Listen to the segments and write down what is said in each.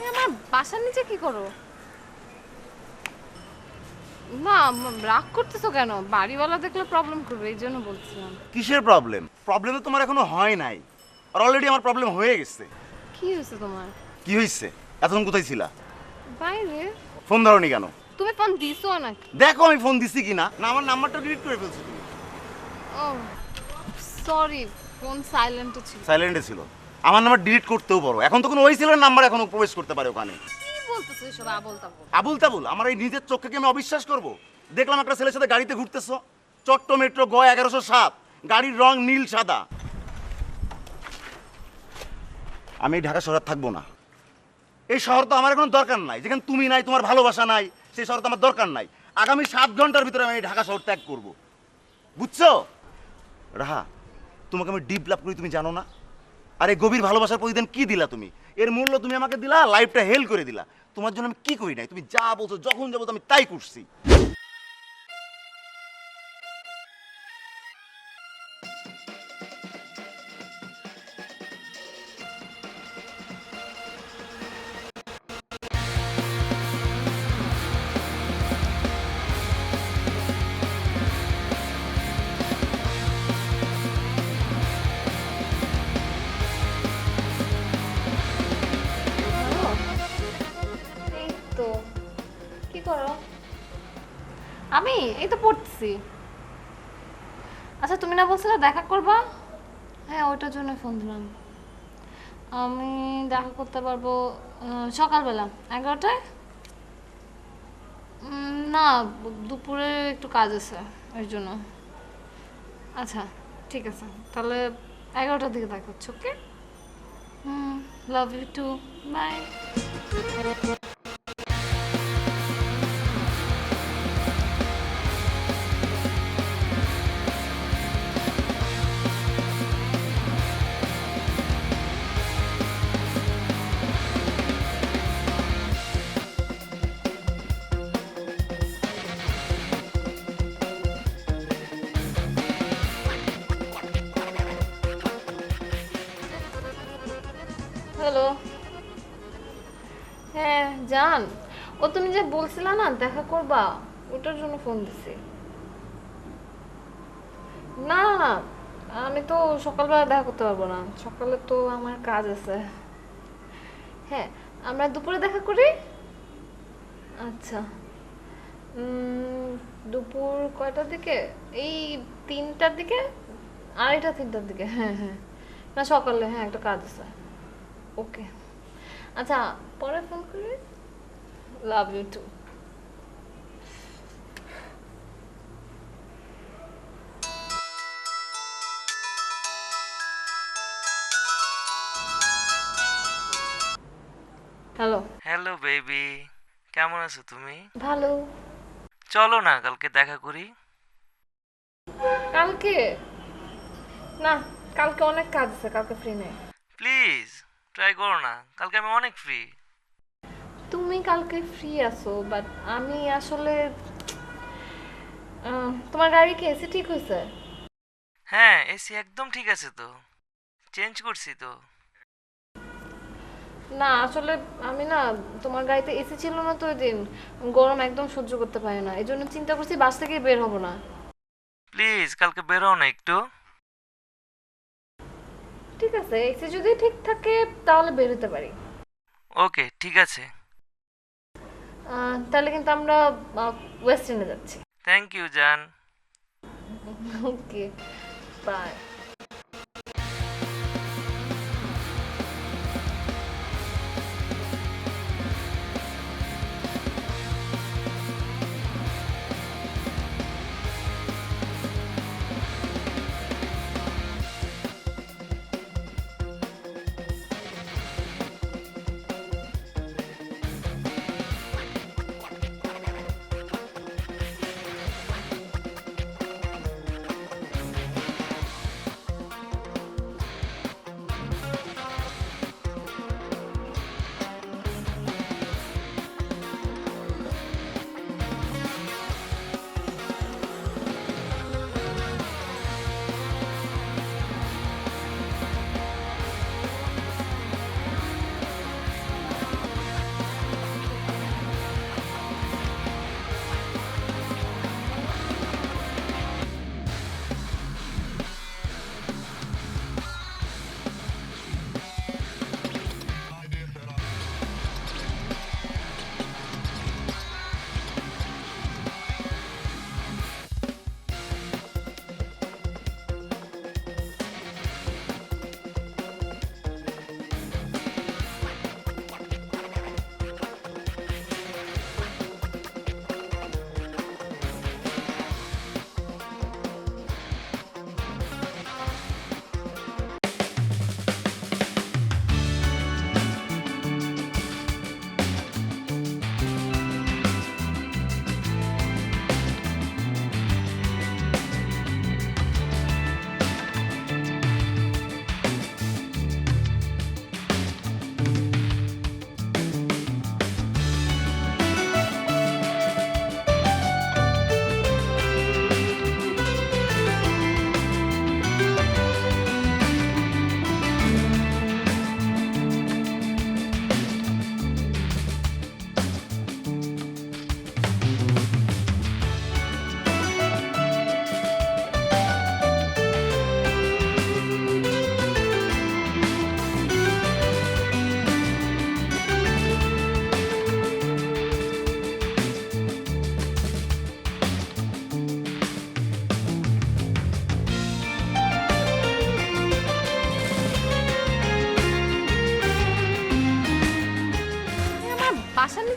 তুমি আমার বাসার নিচে কি করো? না রাগ করতেছো কেন? বাড়িওয়ালা দেখলে প্রবলেম করবে এই জন্য বলছিলাম। কিসের প্রবলেম প্রবলেম তো তোমার এখনও হয় নাই। আর অলরেডি আমার প্রবলেম হয়ে গেছে। কি হয়েছে তোমার? কি হয়েছে? এতক্ষণ কোথায় ছিলা? বাইরে। ফোন ধরনি কেন? তুমি ফোন দিছো নাকি? দেখো আমি ফোন দিছি কিনা। না আমার নাম্বারটা ডিলিট করে ফেলছো তুমি। ও সরি ফোন সাইলেন্টে ছিল। সাইলেন্টে ছিল। আমার নাম্বার ডিলিট করতেও পারো। এখন তো কোনো ওই ছিল নাম্বার এখনও প্রবেশ করতে পারে ওখানে। আবল তাবল। আমার এই নিজের চোখকে কি আমি অবিশ্বাস করব? দেখলাম একটা ছেলের সাথে গাড়িতে ঘুরতেছো। চট্ট মেট্রো গ এগারোশো সাত। গাড়ির রং নীল সাদা। আমি এই ঢাকা শহরে থাকব না। এই শহর তো আমার এখন দরকার নাই। যেখানে তুমি নাই তোমার ভালোবাসা নাই সেই শহর তো আমার দরকার নাই। আগামী সাত ঘণ্টার ভিতরে আমি ঢাকা শহর ত্যাগ করব। বুঝছ? রাহা তোমাকে আমি ডিপ লাভ করি তুমি জানো না। আর এই গভীর ভালোবাসার প্রতিদিন কি দিলা তুমি? এর মূল্য তুমি আমাকে দিলা লাইফটা হেল করে দিলা। তোমার জন্য আমি কি করি নাই? তুমি যা বলছো, যখন যাব আমি তাই করছি। আমি? এই তো পড়তেছি। আচ্ছা তুমি না বলছিলে দেখা করবা? হ্যাঁ ওইটার জন্য ফোন দিলাম আমি দেখা করতে পারব সকালবেলা, এগারোটায়? না, দুপুরে একটু কাজ আছে, ওই জন্য। আচ্ছা ঠিক আছে, তাহলে এগারোটার দিকে দেখা হচ্ছে, okay? Hmm love you too bye hello. হ্যাঁ জান। ও তুমি যে বলছিলা না, দেখা করবা। ওটার জন্য ফোন দিছি। না, আমি তো সকালবেলা দেখা করতে পারব না। সকালে তো আমার কাজ আছে। হ্যাঁ আমরা দুপুরে দেখা করি? আচ্ছা। দুপুর কয়টার দিকে? এই তিনটার দিকে? আড়াইটা, তিনটার দিকে। হ্যাঁ হ্যাঁ। না, সকালে হ্যাঁ একটা কাজ আছে। ওকে। আচ্ছা পরে ফোন করি? Love you too hello hello baby কেমন আছো তুমি? ভালো। চলো না কালকে দেখা করি। কালকে? না কালকে অনেক কাজ আছে কালকে ফ্রি নেই। প্লিজ ট্রাই করো না। কালকে আমি অনেক ফ্রি তুমি কালকে ফ্রি আছো বাট আমি আসলে তোমার গাড়ি কি এসি ঠিক হয়েছে হ্যাঁ এসি একদম ঠিক আছে তো। চেঞ্জ করছি তো। না আসলে আমি না তোমার গাড়িতে এসি ছিল না তো ওই দিন। গরম একদম সহ্য করতে পারি না। এই জন্য চিন্তা করছি বাস থেকে বের হব না। প্লিজ কালকে বেরো না একটু। ঠিক আছে এসি যদি ঠিক থাকে তাহলে বের হতে পারি। ওকে ঠিক আছে। আহ, তাহলে কিন্তু আমরা ওয়েস্ট এন্ডে যাচ্ছি। থ্যাংক ইউ জান ওকে বাই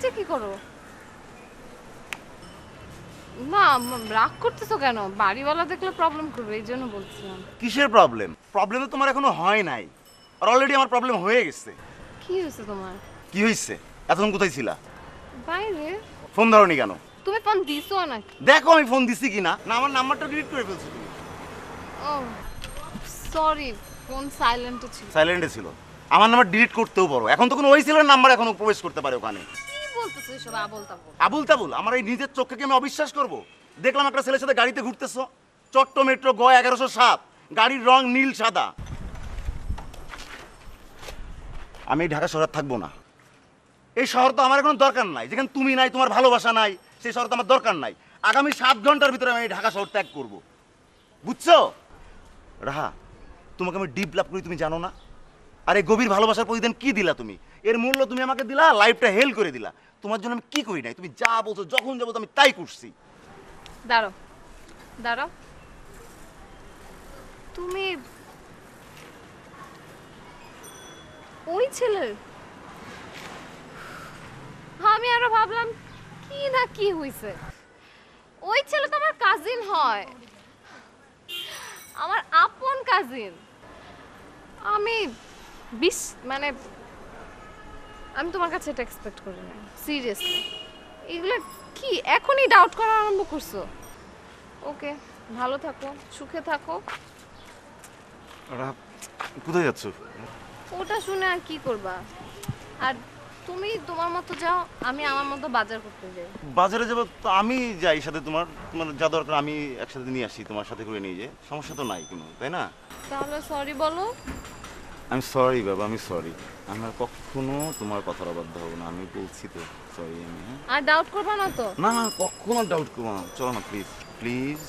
নিচে কি করো? না রাগ করতেছো কেন? বাড়িওয়ালা দেখলে প্রবলেম করবে এই জন্য বলছিলাম। কিসের প্রবলেম প্রবলেম তো তোমার এখনও হয় নাই। আর অলরেডি আমার প্রবলেম হয়ে গেছে। কি হয়েছে তোমার? কি হয়েছে? এতক্ষণ কোথায় ছিলা? বাইরে। ফোন ধরনি কেন? তুমি ফোন দিছো নাকি? দেখো আমি ফোন দিছি কিনা। না আমার নাম্বারটা ডিলিট করে ফেলছো তুমি। ও সরি ফোন সাইলেন্টে ছিল। সাইলেন্টে ছিল। আমার নাম্বার ডিলিট করতেও পারো। এখন তো কোনো ওই ছেলের নাম্বার এখনও প্রবেশ করতে পারে ওখানে। কি আবল তাবল আমার এই নিজের চোখকে আমি অবিশ্বাস করব? দেখলাম একটা ছেলের সাথে গাড়িতে ঘুরতেছো। চট্ট মেট্রো গ এগারোশো সাত। গাড়ির রং নীল সাদা। আমি এই ঢাকা শহরে থাকব না। এই শহর তো আমার কোনো দরকার নাই। যেখানে তুমি নাই, তোমার ভালোবাসা নাই, সেই শহর তো আমার দরকার নাই। আগামী সাত ঘণ্টার ভিতরে আমি এই ঢাকা শহর ত্যাগ করব। বুঝছ? রাহা, তোমাকে আমি ডিপ লাভ করি, তুমি জানো না? আরে গভীর ভালোবাসার প্রতিদিন কি দিলা তুমি? এর মূল্য তুমি আমাকে দিলা লাইফটা হেল করে দিলা। তোমার জন্য আমি কি করি নাই? তুমি যা বলছো, যখন যাব আমি তাই করছি। দাঁড়াও দাঁড়াও। তুমি ওই ছেলের আমি আরও ভাবলাম, কি না কি হইছে? ওই ছেলে তো আমার কাজিন হয়। আমার আপন কাজিন আমি বিশ মানে আমি তোমার কাছে এটা এক্সপেক্ট করি না সিরিয়াসলি এগুলো কি? এখনই ডাউট করা আরম্ভ করছ? ওকে ভালো থাকো সুখে থাকো। কোথায় যাচ্ছ? ওটা শুনে আর কি করবা? আর তুমি তোমার মতো যাও আমি আমার মতো বাজার করতে যাই। বাজারে যাব তো আমি যাই সাথে তোমার তোমার যা দরকার আমি একসাথে নিয়ে আসি তোমার সাথে করে নিয়ে যাই। সমস্যা তো নাই কোনো তাই না? তাহলে সরি বলো। আমি সরি বাবা আমি সরি আমরা কখনো তোমার কথার অবাধ্য হব না আমি বলছি তো সরি আমি হ্যাঁ? আর ডাউট করবা না তো? না না কখনো ডাউট করব না। চলো না প্লিজ প্লিজ